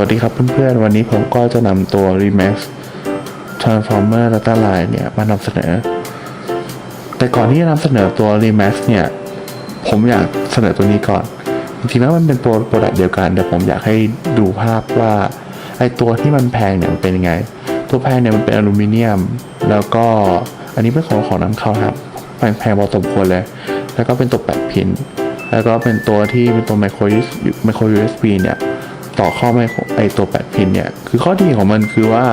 วัสดีครับเพื่อนๆ วันนี้ผมก็จะนำตัว Remax Transformer Data Line เนี่ยมานำเสนอ แต่ก่อนที่จะนำเสนอตัว Remax เนี่ย ผมอยากเสนอตัวนี้ก่อน จริงๆแล้วมันเป็นตัวโปรดักต์เดียวกันแต่ผมอยากให้ดูภาพว่าไอตัวที่มันแพงเนี่ยมันเป็นยังไง ตัวแพงเนี่ยมันเป็นอลูมิเนียม แล้วก็อันนี้เป็นของของนำเข้าครับแพงพงพอสมควรเลย แล้วก็เป็นตัวแปดพิน แล้วก็เป็นตัวที่เป็นตัวไมโครไมโคร USB เนี่ย ต่อเข้าไมไอตัว8พินเนี่ย คือข้อดีของมันคือว่า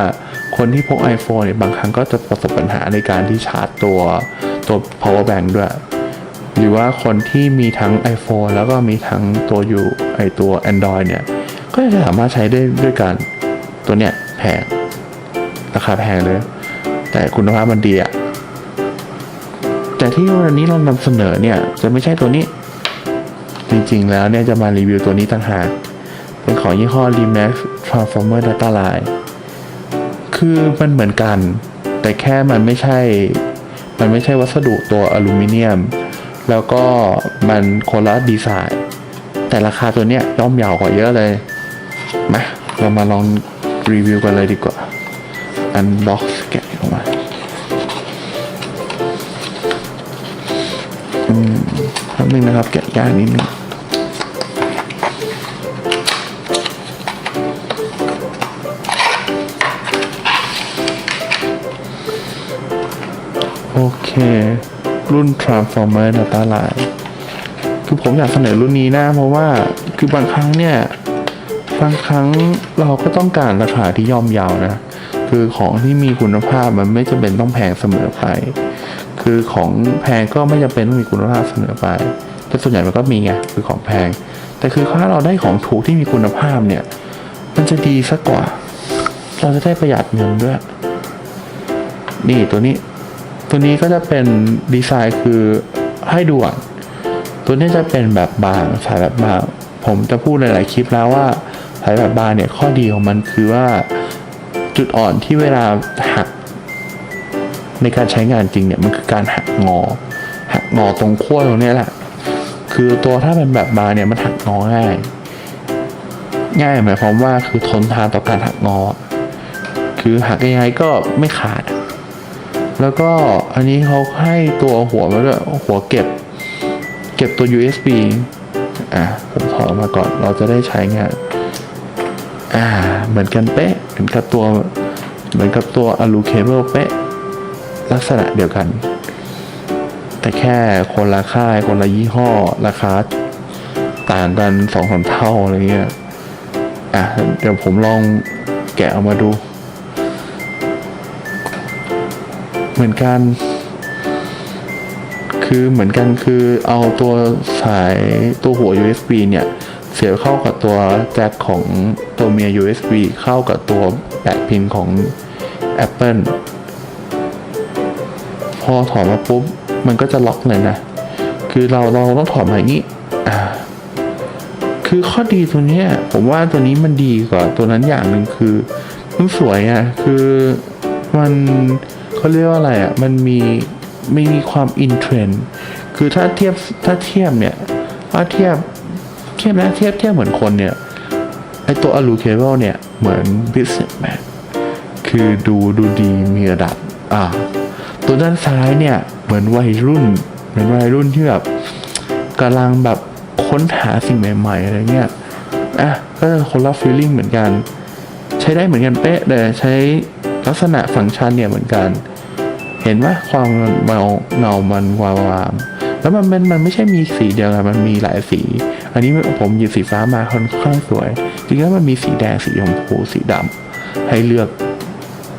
คนที่พก iPhone เนี่ยบางครั้งก็จะประสบปัญหาในการที่ชาร์จตัวตัว power bank ด้วย หรือว่าคนที่มีทั้ง iPhone แล้วก็มีทั้งตัวอยู่ไอตัว Android เนี่ย ก็จะสามารถใช้ได้ด้วยกันตัวเนี้ยแพงราคาแพงเลย แต่คุณภาพมันดีอะแต่ที่วันนี้เรานำเสนอเนี่ยจะไม่ใช่ตัวนี้ จริงๆแล้วเนี่ยจะมารีวิวตัวนี้ต่างหาก เป็นของยี่ห้อ Remax Transformer Data Line คือมันเหมือนกัน แต่แค่มันไม่ใช่ มันไม่ใช่วัสดุตัวอลูมิเนียม แล้วก็มันคนละดีไซน์ แต่ราคาตัวเนี้ยย่อมเยาวกว่าเยอะเลยมาเรามาลองรีวิวกันเลยดีกว่า อันบ็อกซ์แกะออกมาอืมแป๊บนึงนะครับ แกะยากนิดนึง โอเค รุ่น Transformer Data Line คือผมอยากเสนอรุ่นนี้นะ เพราะว่าคือบางครั้งเนี่ยบางครั้งเราก็ต้องการราคาที่ย่อมยาวนะ คือของที่มีคุณภาพมันไม่จำเป็นต้องแพงเสมอไป คือของแพงก็ไม่จำเป็นต้องมีคุณภาพเสมอไป แต่ส่วนใหญ่มันก็มีไงคือของแพง แต่คือถ้าเราได้ของถูกที่มีคุณภาพเนี่ย มันจะดีสักกว่า เราจะได้ประหยัดเงินด้วย นี่ตัวนี้ ตัวนี้ก็จะเป็นดีไซน์คือให้ดูอะตัวนี้จะเป็นแบบบางสายแบบบางผมจะพูดหลาย ๆ คลิปแล้วว่าสายแบบบางเนี่ยข้อดีของมันคือว่าจุดอ่อนที่เวลาหักในการใช้งานจริงเนี่ยมันคือการหักงอ หักงอตรงขั้วตรงนี้แหละ คือตัวถ้าเป็นแบบบางเนี่ยมันหักงอง่าย ง่ายหมายความว่าคือทนทานต่อการหักงอ คือหักยังไงก็ไม่ขาด แล้วก็อันนี้เขาให้ตัวหัวมาด้วยหัวเก็บ เก็บตัว USB อะผมถอดออกมาก่อนเราจะได้ใช้งานอ่าเหมือนกันเป๊ะเหมือนกับตัวเหมือนกับตัวอลูเคเบิลเป๊ะ ลักษณะเดียวกัน แต่แค่คนละค่ายคนละยี่ห้อ ราคาต่างกันสองสามเท่าอะไรเงี้ยอะเดี๋ยวผมลองแกะออกมาดู มือนกัน คือเหมือนกันคือเอาตัวสายตัวหัว USB เนี่ย เสียบเข้ากับตัวแจ็คของตัวเมีย USB เข้ากับตัวแบตพินของ Apple พอถอดมาปุ๊บ มันก็จะล็อกเลยนะ คือเราเราต้องถอดมาอย่างนี้อ่าคือข้อดีตัวเนี้ยผมว่าตัวนี้มันดีกว่าตัวนั้นอย่างหนึ่งคือมันสวยอะ่ะ คือ มันเขาเรียกว่าอะไรอะ่ะ มันมีไม่มีความอินเทรนด์คือถ้าเทียบถ้าเทียบเนี่ยถ้าเทียบเทียบนะเทียบเทียบเหมือนคนเนี่ยไอตัวอลูเคเบิลเนี่ยเหมือน businessman คือดูดูดีมีระดับอ่าตัวด้านซ้ายเนี่ยเหมือนวัยรุ่น เหมือนวัยรุ่นที่แบบกำลังแบบค้นหาสิ่งใหม่ๆอะไรเงี้ยอะก็จะคนละฟีลลิ่งเหมือนกัน ใช้ได้เหมือนกันเป๊ะเลยใช้ ลักษณะฟังก์ชันเนี่ยเหมือนกัน เห็นว่าความเงาเงามันวาวามแล้วมันมันมันไม่ใช่มีสีเดียวกันมันมีหลายสี อันนี้ผมหยิบสีฟ้ามาค่อนข้างสวย จริงๆมันมีสีแดงสีชมพูสีดำให้เลือก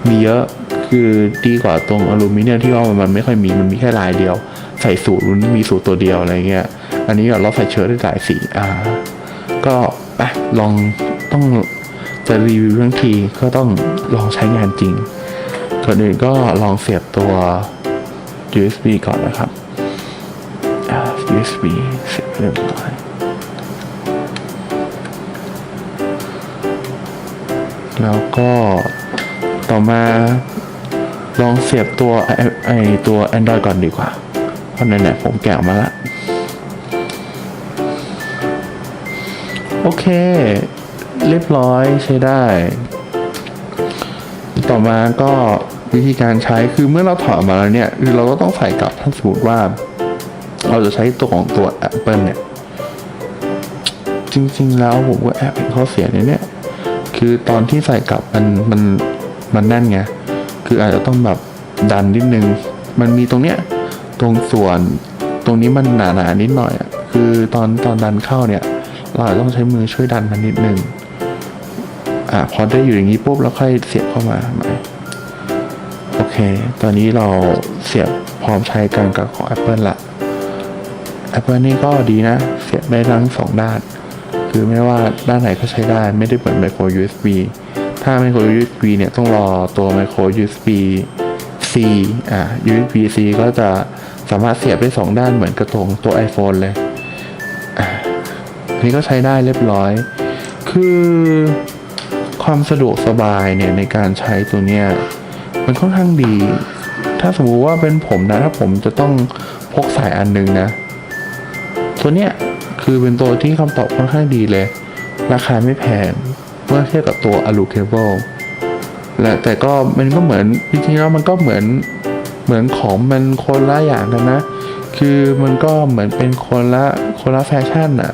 มีเยอะคือดีกว่าตรงอลูมิเนียมที่ว่ามันไม่ค่อยมีมันมีแค่ลายเดียว ใส่สูตรมีสูตรตัวเดียวอะไรเงี้ย อันนี้เราใส่เชิ้ตได้หลายสีอ่าก็ไปลองต้อง จะรีวิวทั้งทีก็ต้องลองใช้งานจริง ก่อนอื่นก็ลองเสียบตัว USB ก่อนนะครับ USB เสียบเรียบร้อยแล้วก็ต่อมาลองเสียบตัวไอไอตัว Android ก่อนดีกว่า เพราะไหนๆผมแกะมาละ โอเค เรียบร้อยใช้ได้ ต่อมาก็วิธีการใช้คือเมื่อเราถอดมาแล้วเนี่ยคือเราก็ต้องใส่กลับถ้าสมมติว่า เราจะใช้ตัวของตัว Apple เนี่ย จริง ๆ แล้วผมก็แอบเห็นข้อเสียในเนี่ย คือตอนที่ใส่กลับมันมันมันแน่นไง คืออาจจะต้องแบบดันนิดนึง มันมีตรงเนี้ยตรงส่วนตรงนี้มันหนาๆนิดหน่อยอะคือตอนตอนดันเข้าเนี่ย เราอาจต้องใช้มือช่วยดันมันนิดนึงอะพอได้อยู่อย่างนี้ปุ๊บแล้วค่อยเสียบเข้ามาใหม่โอเค ตอนนี้เราเสียบพร้อมใช้กันกับของ Apple ละ Apple นี่ก็ดีนะ เสียบได้ทั้งสองด้าน คือไม่ว่าด้านไหนก็ใช้ได้ ไม่ได้เหมือน micro USB ถ้า micro USB เนี่ยต้องรอตัว micro USB C อ่า USB C ก็จะสามารถเสียบได้สองด้านเหมือนกระตรงตัว iPhone เลย นี้ก็ใช้ได้เรียบร้อย คือความสะดวกสบายเนี่ยในการใช้ตัวเนี้ยมันค่อนข้างดี ถ้าสมมติว่าเป็นผมนะถ้าผมจะต้องพกสายอันหนึงนะ ตัวเนี้ยคือเป็นตัวที่คำตอบค่อนข้างดีเลย ราคาไม่แพงเมื่อเทียบกับตัว Alu Cable และแต่ก็มันก็เหมือนจริงๆแล้วมันก็เหมือนเหมือนของมันคนละอย่างกันนะ คือมันก็เหมือนเป็นคนละคนละแฟชั่นอะ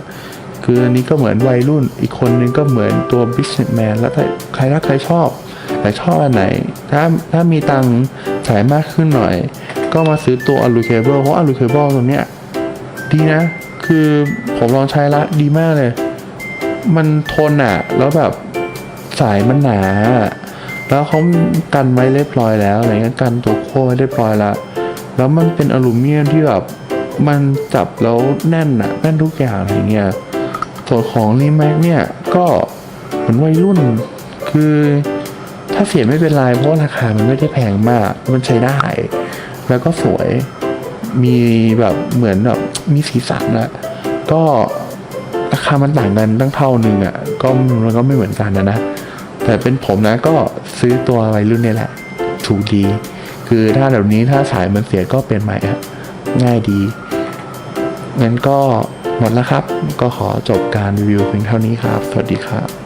คืออันนี้ก็เหมือนวัยรุ่น อีกคนนึงก็เหมือนตัว businessman แล้วใครรักใครชอบ แต่ชอบอันไหน ถ้าถ้ามีตังค์จ่ายมากขึ้นหน่อย ก็มาซื้อตัว Alu Cable เพราะ Alu Cable ตัวเนี้ยดีนะ คือผมลองใช้ละดีมากเลย มันทนอะแล้วแบบสายมันหนา แล้วเขากันไว้เรียบร้อยแล้วอะไรเงี้ยกันตัวโค้ไว้เรียบร้อยแล้วแล้วมันเป็นอลูมิเนียมที่แบบมันจับแล้วแน่นอะแน่นทุกอย่างอะไรเงี้ย ส่วนของรีแม็กเนี่ยก็เหมือนวัยรุ่น คือถ้าเสียไม่เป็นไรเพราะราคามันไม่ได้แพงมาก มันใช้ได้ แล้วก็สวยมีแบบเหมือนแบบมีสีสันนะก็ราคามันต่างกันตั้งเท่าหนึ่งอะก็มันก็ไม่เหมือนกันนะนะแต่เป็นผมนะก็ซื้อตัววัยรุ่นนี่แหละ ถูกดี คือถ้าแบบนี้ถ้าสายมันเสียก็เป็นใหม่อะง่ายดี งั้นก็หมดแล้วครับ ก็ขอจบการรีวิวเพียงเท่านี้ครับ สวัสดีครับ